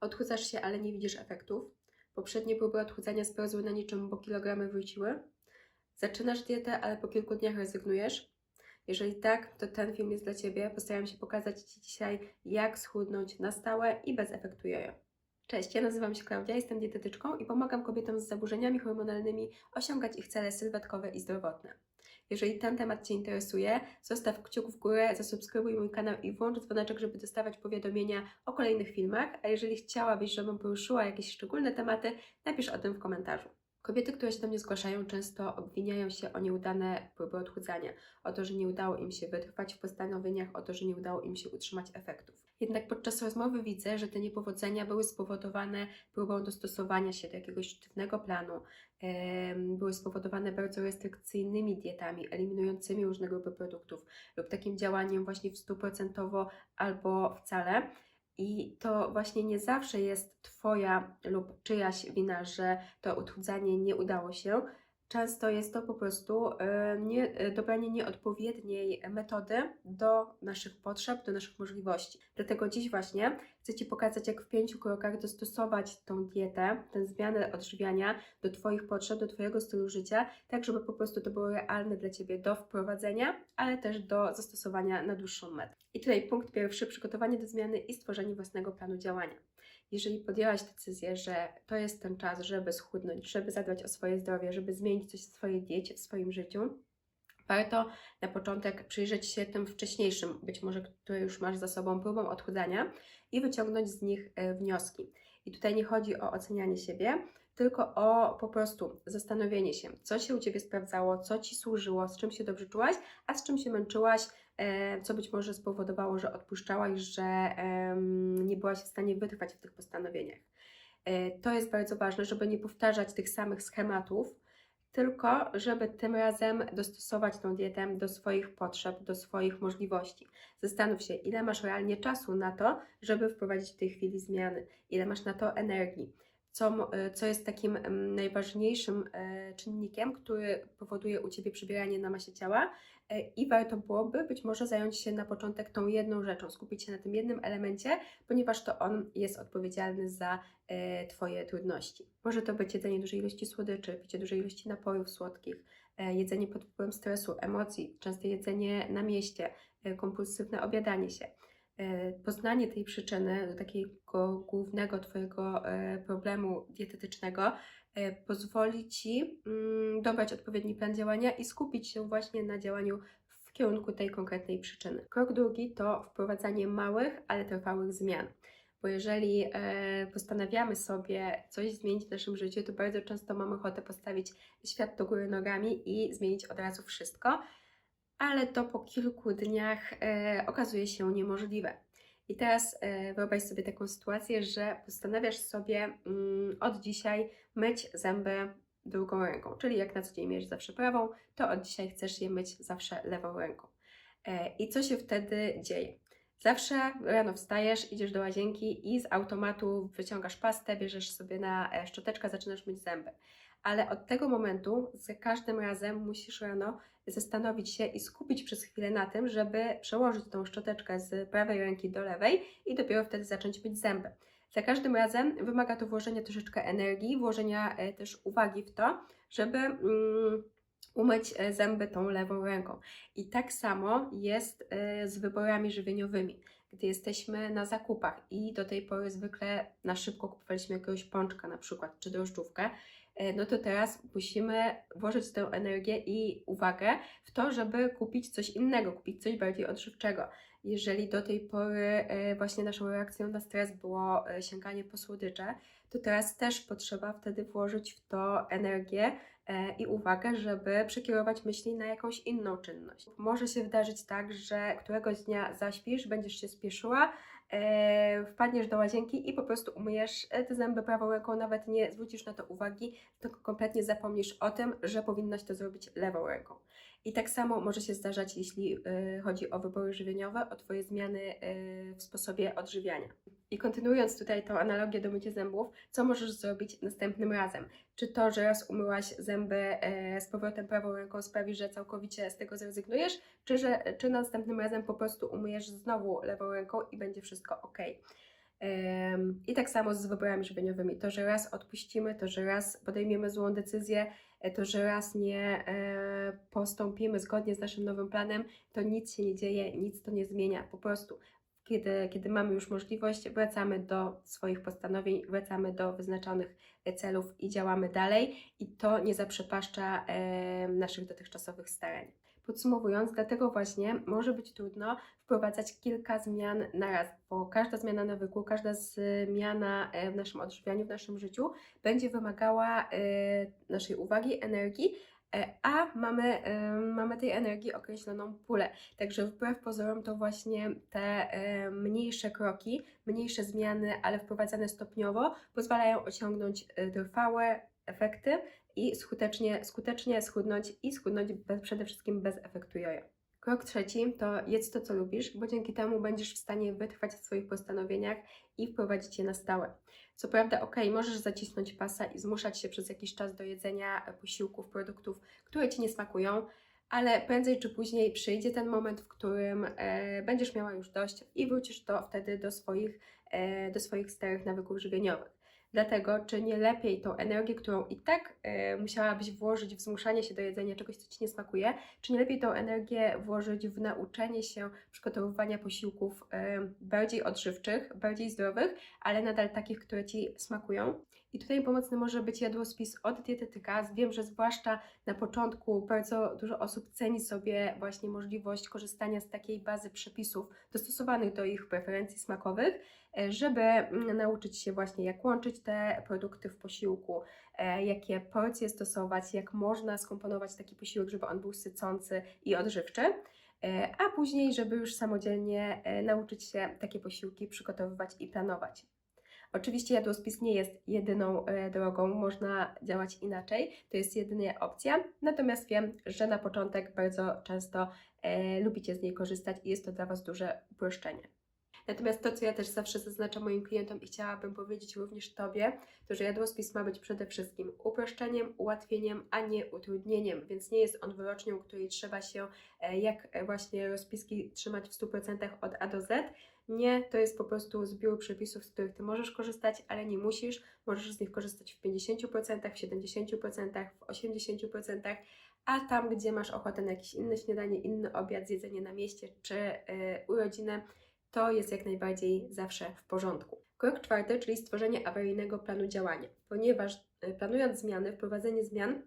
Odchudzasz się, ale nie widzisz efektów. Poprzednie próby odchudzania spełzły na niczym, bo kilogramy wróciły. Zaczynasz dietę, ale po kilku dniach rezygnujesz. Jeżeli tak, to ten film jest dla Ciebie. Postaram się pokazać Ci dzisiaj, jak schudnąć na stałe i bez efektu jojo. Cześć, ja nazywam się Klaudia, jestem dietetyczką i pomagam kobietom z zaburzeniami hormonalnymi osiągać ich cele sylwetkowe i zdrowotne. Jeżeli ten temat Cię interesuje, zostaw kciuk w górę, zasubskrybuj mój kanał i włącz dzwoneczek, żeby dostawać powiadomienia o kolejnych filmach, a jeżeli chciałabyś, żebym poruszyła jakieś szczególne tematy, napisz o tym w komentarzu. Kobiety, które się do mnie zgłaszają, często obwiniają się o nieudane próby odchudzania, o to, że nie udało im się wytrwać w postanowieniach, o to, że nie udało im się utrzymać efektów. Jednak podczas rozmowy widzę, że te niepowodzenia były spowodowane próbą dostosowania się do jakiegoś sztywnego planu, były spowodowane bardzo restrykcyjnymi dietami, eliminującymi różne grupy produktów lub takim działaniem właśnie w stuprocentowo albo wcale. I to właśnie nie zawsze jest Twoja lub czyjaś wina, że to odchudzanie nie udało się. Często jest to po prostu e, nie, e, dobranie nieodpowiedniej metody do naszych potrzeb, do naszych możliwości. Dlatego dziś właśnie chcę Ci pokazać, jak w pięciu krokach dostosować tą dietę, tę zmianę odżywiania do Twoich potrzeb, do Twojego stylu życia, tak żeby po prostu to było realne dla Ciebie do wprowadzenia, ale też do zastosowania na dłuższą metę. I tutaj punkt pierwszy, przygotowanie do zmiany i stworzenie własnego planu działania. Jeżeli podjęłaś decyzję, że to jest ten czas, żeby schudnąć, żeby zadbać o swoje zdrowie, żeby zmienić coś w swojej diecie, w swoim życiu, warto na początek przyjrzeć się tym wcześniejszym, być może które już masz za sobą, próbom odchudzania i wyciągnąć z nich e, wnioski. I tutaj nie chodzi o ocenianie siebie, tylko o po prostu zastanowienie się, co się u Ciebie sprawdzało, co Ci służyło, z czym się dobrze czułaś, a z czym się męczyłaś, co być może spowodowało, że odpuszczałaś, że nie byłaś w stanie wytrwać w tych postanowieniach. E, To jest bardzo ważne, żeby nie powtarzać tych samych schematów, tylko żeby tym razem dostosować tą dietę do swoich potrzeb, do swoich możliwości. Zastanów się, ile masz realnie czasu na to, żeby wprowadzić w tej chwili zmiany, ile masz na to energii, co, e, co jest takim najważniejszym e, czynnikiem, który powoduje u Ciebie przybieranie na masie ciała e, i warto byłoby być może zająć się na początek tą jedną rzeczą, skupić się na tym jednym elemencie, ponieważ to on jest odpowiedzialny za Twoje trudności. Może to być jedzenie dużej ilości słodyczy, picie dużej ilości napojów słodkich, jedzenie pod wpływem stresu, emocji, częste jedzenie na mieście, kompulsywne obiadanie się. E, Poznanie tej przyczyny, takiego głównego Twojego e, problemu dietetycznego, e, pozwoli Ci mm, dobrać odpowiedni plan działania i skupić się właśnie na działaniu w kierunku tej konkretnej przyczyny. Krok drugi to wprowadzanie małych, ale trwałych zmian. Bo jeżeli postanawiamy sobie coś zmienić w naszym życiu, to bardzo często mamy ochotę postawić świat do góry nogami i zmienić od razu wszystko, ale to po kilku dniach e, okazuje się niemożliwe. I teraz e, wyobraź sobie taką sytuację, że postanawiasz sobie mm, od dzisiaj myć zęby drugą ręką, czyli jak na co dzień myjesz zawsze prawą, to od dzisiaj chcesz je myć zawsze lewą ręką. E, I co się wtedy dzieje? Zawsze rano wstajesz, idziesz do łazienki i z automatu wyciągasz pastę, bierzesz sobie na e, szczoteczkę, zaczynasz myć zęby. Ale od tego momentu za każdym razem musisz rano zastanowić się i skupić przez chwilę na tym, żeby przełożyć tą szczoteczkę z prawej ręki do lewej i dopiero wtedy zacząć myć zęby. Za każdym razem wymaga to włożenia troszeczkę energii, włożenia e, też uwagi w to, żeby mm, umyć e, zęby tą lewą ręką. I tak samo jest e, z wyborami żywieniowymi. Gdy jesteśmy na zakupach i do tej pory zwykle na szybko kupowaliśmy jakiegoś pączka na przykład, czy drożdżówkę, no to teraz musimy włożyć tę energię i uwagę w to, żeby kupić coś innego, kupić coś bardziej odżywczego. Jeżeli do tej pory e, właśnie naszą reakcją na stres było e, sięganie po słodycze, to teraz też potrzeba wtedy włożyć w to energię e, i uwagę, żeby przekierować myśli na jakąś inną czynność. Może się wydarzyć tak, że któregoś dnia zaśpisz, będziesz się spieszyła, e, wpadniesz do łazienki i po prostu umyjesz e, te zęby prawą ręką, nawet nie zwrócisz na to uwagi, tylko kompletnie zapomnisz o tym, że powinnaś to zrobić lewą ręką. I tak samo może się zdarzać, jeśli e, chodzi o wybory żywieniowe, o Twoje zmiany e, w sposobie odżywiania. I kontynuując tutaj tą analogię do mycia zębów, co możesz zrobić następnym razem? Czy to, że raz umyłaś zęby e, z powrotem prawą ręką sprawi, że całkowicie z tego zrezygnujesz, czy, że, czy następnym razem po prostu umyjesz znowu lewą ręką i będzie wszystko ok? I tak samo z wyborami żywieniowymi. To, że raz odpuścimy, to, że raz podejmiemy złą decyzję, to, że raz nie e, postąpimy zgodnie z naszym nowym planem, to nic się nie dzieje, nic to nie zmienia. Po prostu, kiedy, kiedy mamy już możliwość, wracamy do swoich postanowień, wracamy do wyznaczonych e, celów i działamy dalej, i to nie zaprzepaszcza e, naszych dotychczasowych starań. Podsumowując, dlatego właśnie może być trudno wprowadzać kilka zmian na raz, bo każda zmiana nawyku, każda zmiana e, w naszym odżywianiu, w naszym życiu będzie wymagała e, naszej uwagi, energii, e, a mamy, mamy tej energii określoną pulę. Także wbrew pozorom to właśnie te mniejsze kroki, mniejsze zmiany, ale wprowadzane stopniowo pozwalają osiągnąć trwałe efekty i skutecznie, skutecznie schudnąć i schudnąć bez, przede wszystkim bez efektu jojo. Krok trzeci to jedz to, co lubisz, bo dzięki temu będziesz w stanie wytrwać w swoich postanowieniach i wprowadzić je na stałe. Co prawda, ok, możesz zacisnąć pasa i zmuszać się przez jakiś czas do jedzenia posiłków, produktów, które Ci nie smakują, ale prędzej czy później przyjdzie ten moment, w którym e, będziesz miała już dość i wrócisz do, wtedy do swoich, e, do swoich starych nawyków żywieniowych. Dlatego, czy nie lepiej tą energię, którą i tak e, musiałabyś włożyć w zmuszanie się do jedzenia czegoś, co Ci nie smakuje, czy nie lepiej tą energię włożyć w nauczenie się przygotowywania posiłków e, bardziej odżywczych, bardziej zdrowych, ale nadal takich, które Ci smakują? I tutaj pomocny może być jadłospis od dietetyka. Wiem, że zwłaszcza na początku bardzo dużo osób ceni sobie właśnie możliwość korzystania z takiej bazy przepisów dostosowanych do ich preferencji smakowych, żeby mm, nauczyć się właśnie jak łączyć te produkty w posiłku, e, jakie porcje stosować, jak można skomponować taki posiłek, żeby on był sycący i odżywczy. E, A później, żeby już samodzielnie e, nauczyć się takie posiłki przygotowywać i planować. Oczywiście jadłospis nie jest jedyną e, drogą, można działać inaczej, to jest jedynie opcja, natomiast wiem, że na początek bardzo często e, lubicie z niej korzystać i jest to dla Was duże uproszczenie. Natomiast to, co ja też zawsze zaznaczam moim klientom i chciałabym powiedzieć również Tobie, to że jadłospis ma być przede wszystkim uproszczeniem, ułatwieniem, a nie utrudnieniem, więc nie jest on wyrocznią, której trzeba się e, jak e, właśnie rozpiski trzymać w 100% od A do Z. Nie, to jest po prostu zbiór przepisów, z których Ty możesz korzystać, ale nie musisz. Możesz z nich korzystać w 50%, w 70%, w 80%, a tam, gdzie masz ochotę na jakieś inne śniadanie, inny obiad, jedzenie na mieście czy yy, urodziny, to jest jak najbardziej zawsze w porządku. Krok czwarty, czyli stworzenie awaryjnego planu działania, ponieważ y, planując zmiany, wprowadzenie zmian,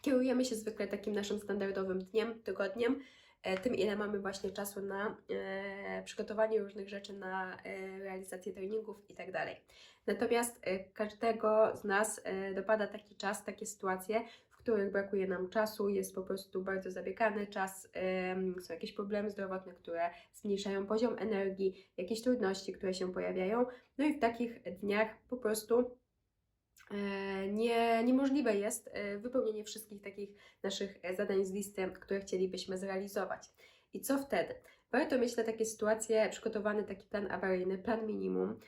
kierujemy się zwykle takim naszym standardowym dniem, tygodniem, e, tym ile mamy właśnie czasu na e, przygotowanie różnych rzeczy, na e, realizację treningów itd. Natomiast e, każdego z nas e, dopada taki czas, takie sytuacje, których brakuje nam czasu, jest po prostu bardzo zabiegany czas, są jakieś problemy zdrowotne, które zmniejszają poziom energii, jakieś trudności, które się pojawiają. No i w takich dniach po prostu e, nie, niemożliwe jest e, wypełnienie wszystkich takich naszych e, zadań z listy, które chcielibyśmy zrealizować. I co wtedy? Warto mieć na takie sytuacje przygotowany taki plan awaryjny, plan minimum,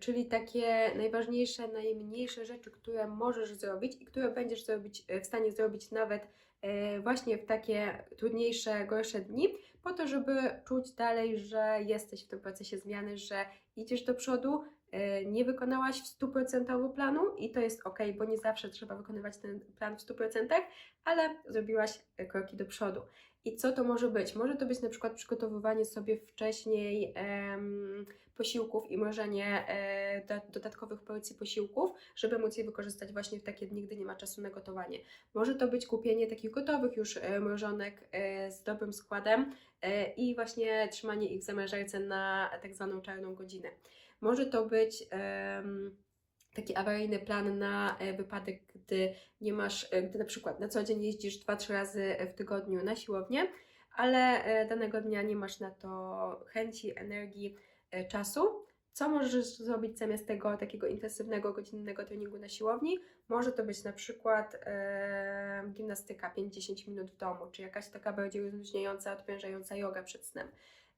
czyli takie najważniejsze, najmniejsze rzeczy, które możesz zrobić i które będziesz zrobić, e, w stanie zrobić nawet e, właśnie w takie trudniejsze, gorsze dni, po to, żeby czuć dalej, że jesteś w tym procesie zmiany, że idziesz do przodu, e, nie wykonałaś w 100% planu i to jest ok, bo nie zawsze trzeba wykonywać ten plan w 100%, ale zrobiłaś e, kroki do przodu. I co to może być? Może to być na przykład przygotowywanie sobie wcześniej em, posiłków i mrożenie e, do, dodatkowych porcji posiłków, żeby móc je wykorzystać właśnie w takie dni, gdy nie ma czasu na gotowanie. Może to być kupienie takich gotowych już e, mrożonek e, z dobrym składem e, i właśnie trzymanie ich w zamrażarce na tak zwaną czarną godzinę. Może to być taki awaryjny plan na e, wypadek, gdy nie masz, e, gdy na przykład na co dzień jeździsz 2-3 razy w tygodniu na siłownię, ale e, danego dnia nie masz na to chęci, energii, e, czasu. Co możesz zrobić zamiast tego takiego intensywnego, godzinnego treningu na siłowni? Może to być na przykład e, gimnastyka 5-10 minut w domu, czy jakaś taka bardziej rozluźniająca, odprężająca yoga przed snem.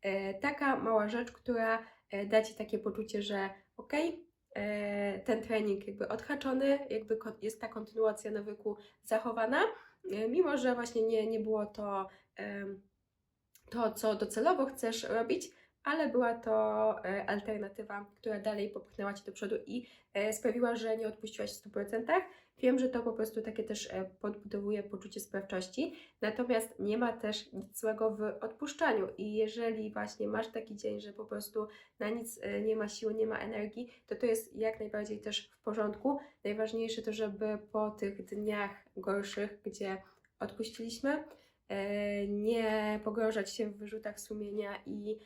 E, taka mała rzecz, która e, da Ci takie poczucie, że okej, e, ten trening jakby odhaczony, jakby jest ta kontynuacja nawyku zachowana, e, mimo że właśnie nie, nie było to to, co docelowo chcesz robić, ale była to e, alternatywa, która dalej popchnęła Cię do przodu i e, sprawiła, że nie odpuściłaś w 100%. Wiem, że to po prostu takie też e, podbudowuje poczucie sprawczości, natomiast nie ma też nic złego w odpuszczaniu i jeżeli właśnie masz taki dzień, że po prostu na nic e, nie ma siły, nie ma energii, to to jest jak najbardziej też w porządku. Najważniejsze to, żeby po tych dniach gorszych, gdzie odpuściliśmy, e, nie pogrążać się w wyrzutach sumienia i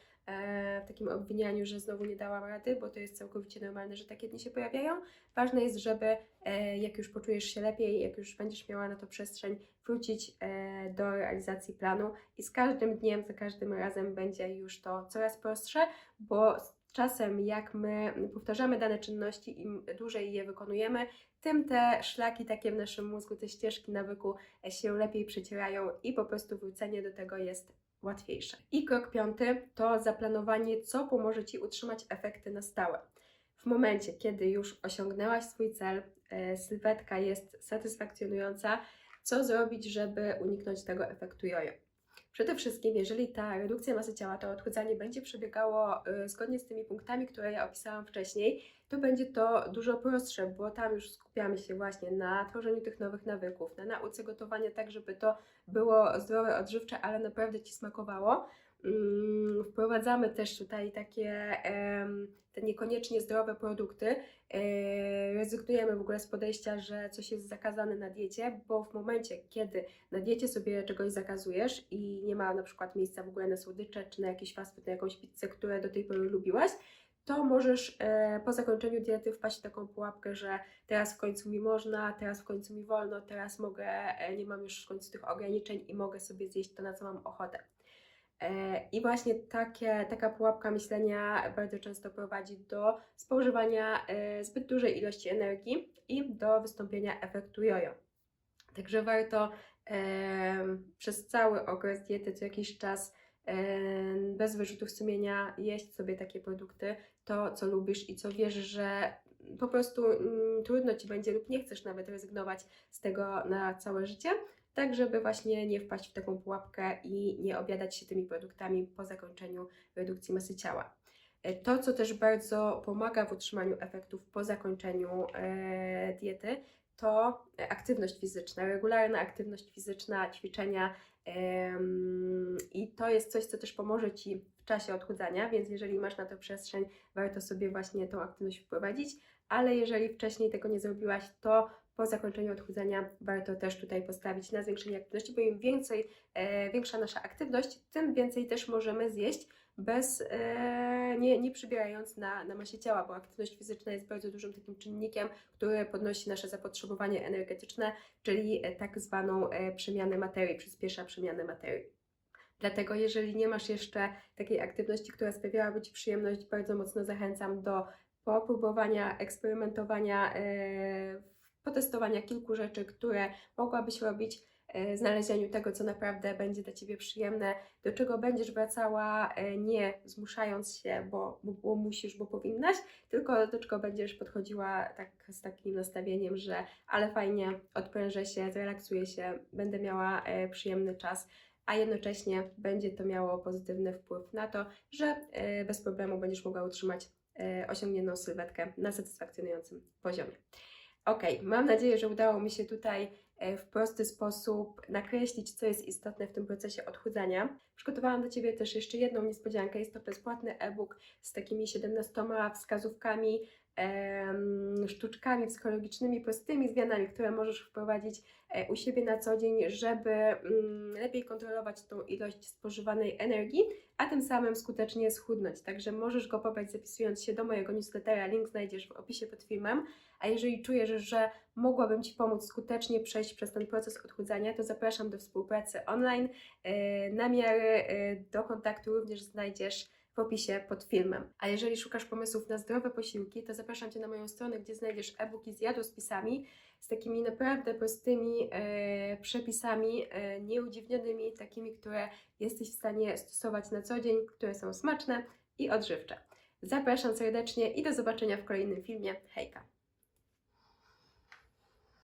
w takim obwinianiu, że znowu nie dałam rady, bo to jest całkowicie normalne, że takie dni się pojawiają. Ważne jest, żeby e, jak już poczujesz się lepiej, jak już będziesz miała na to przestrzeń, wrócić e, do realizacji planu i z każdym dniem, za każdym razem będzie już to coraz prostsze, bo czasem jak my powtarzamy dane czynności, im dłużej je wykonujemy, tym te szlaki takie w naszym mózgu, te ścieżki nawyku się lepiej przecierają i po prostu wrócenie do tego jest łatwiejsze. I krok piąty to zaplanowanie, co pomoże Ci utrzymać efekty na stałe. W momencie, kiedy już osiągnęłaś swój cel, e, sylwetka jest satysfakcjonująca, co zrobić, żeby uniknąć tego efektu jojo? Przede wszystkim, jeżeli ta redukcja masy ciała, to odchudzanie będzie przebiegało y, zgodnie z tymi punktami, które ja opisałam wcześniej, to będzie to dużo prostsze, bo tam już skupiamy się właśnie na tworzeniu tych nowych nawyków, na nauce gotowania tak, żeby to było zdrowe, odżywcze, ale naprawdę Ci smakowało. Mm, Wprowadzamy też tutaj takie te niekoniecznie zdrowe produkty. E, Rezygnujemy w ogóle z podejścia, że coś jest zakazane na diecie, bo w momencie, kiedy na diecie sobie czegoś zakazujesz i nie ma na przykład miejsca w ogóle na słodycze czy na jakiś fast food, na jakąś pizzę, które do tej pory lubiłaś, to możesz e, po zakończeniu diety wpaść w taką pułapkę, że teraz w końcu mi można, teraz w końcu mi wolno, teraz mogę, e, nie mam już w końcu tych ograniczeń i mogę sobie zjeść to, na co mam ochotę. E, I właśnie takie, taka pułapka myślenia bardzo często prowadzi do spożywania zbyt dużej ilości energii i do wystąpienia efektu jojo. Także warto przez cały okres diety co jakiś czas bez wyrzutów sumienia jeść sobie takie produkty, to co lubisz i co wiesz, że po prostu mm, trudno Ci będzie lub nie chcesz nawet rezygnować z tego na całe życie, tak żeby właśnie nie wpaść w taką pułapkę i nie obiadać się tymi produktami po zakończeniu redukcji masy ciała. E, To, co też bardzo pomaga w utrzymaniu efektów po zakończeniu e, diety, to aktywność fizyczna, regularna aktywność fizyczna, ćwiczenia. I to jest coś, co też pomoże Ci w czasie odchudzania, więc jeżeli masz na to przestrzeń, warto sobie właśnie tą aktywność wprowadzić. Ale jeżeli wcześniej tego nie zrobiłaś, to po zakończeniu odchudzania warto też tutaj postawić na zwiększenie aktywności, bo im więcej, e, większa nasza aktywność, tym więcej też możemy zjeść bez, e, nie, nie przybierając na, na masie ciała, bo aktywność fizyczna jest bardzo dużym takim czynnikiem, który podnosi nasze zapotrzebowanie energetyczne, czyli e, tak zwaną e, przemianę materii, przyspiesza przemianę materii. Dlatego, jeżeli nie masz jeszcze takiej aktywności, która sprawiałaby Ci przyjemność, bardzo mocno zachęcam do popróbowania, eksperymentowania, potestowania kilku rzeczy, które mogłabyś robić, znalezieniu tego, co naprawdę będzie dla Ciebie przyjemne, do czego będziesz wracała e, nie zmuszając się, bo, bo, musisz, bo powinnaś, tylko do czego będziesz podchodziła tak z takim nastawieniem, że ale fajnie, odprężę się, zrelaksuję się, będę miała e, przyjemny czas, a jednocześnie będzie to miało pozytywny wpływ na to, że e, bez problemu będziesz mogła utrzymać e, osiągniętą sylwetkę na satysfakcjonującym poziomie. Ok, mam nadzieję, że udało mi się tutaj e, w prosty sposób nakreślić, co jest istotne w tym procesie odchudzania. Przygotowałam dla Ciebie też jeszcze jedną niespodziankę. Jest to bezpłatny e-book z takimi 17 wskazówkami, sztuczkami psychologicznymi, prostymi zmianami, które możesz wprowadzić e, u siebie na co dzień, żeby mm, lepiej kontrolować tą ilość spożywanej energii, a tym samym skutecznie schudnąć. Także możesz go pobrać zapisując się do mojego newslettera. Link znajdziesz w opisie pod filmem. A jeżeli czujesz, że mogłabym Ci pomóc skutecznie przejść przez ten proces odchudzania, to zapraszam do współpracy online. E, Namiary e, do kontaktu również znajdziesz opisie pod filmem. A jeżeli szukasz pomysłów na zdrowe posiłki, to zapraszam Cię na moją stronę, gdzie znajdziesz e-booki z jadłospisami, z takimi naprawdę prostymi e, przepisami, e, nieudziwnionymi, takimi, które jesteś w stanie stosować na co dzień, które są smaczne i odżywcze. Zapraszam serdecznie i do zobaczenia w kolejnym filmie. Hejka!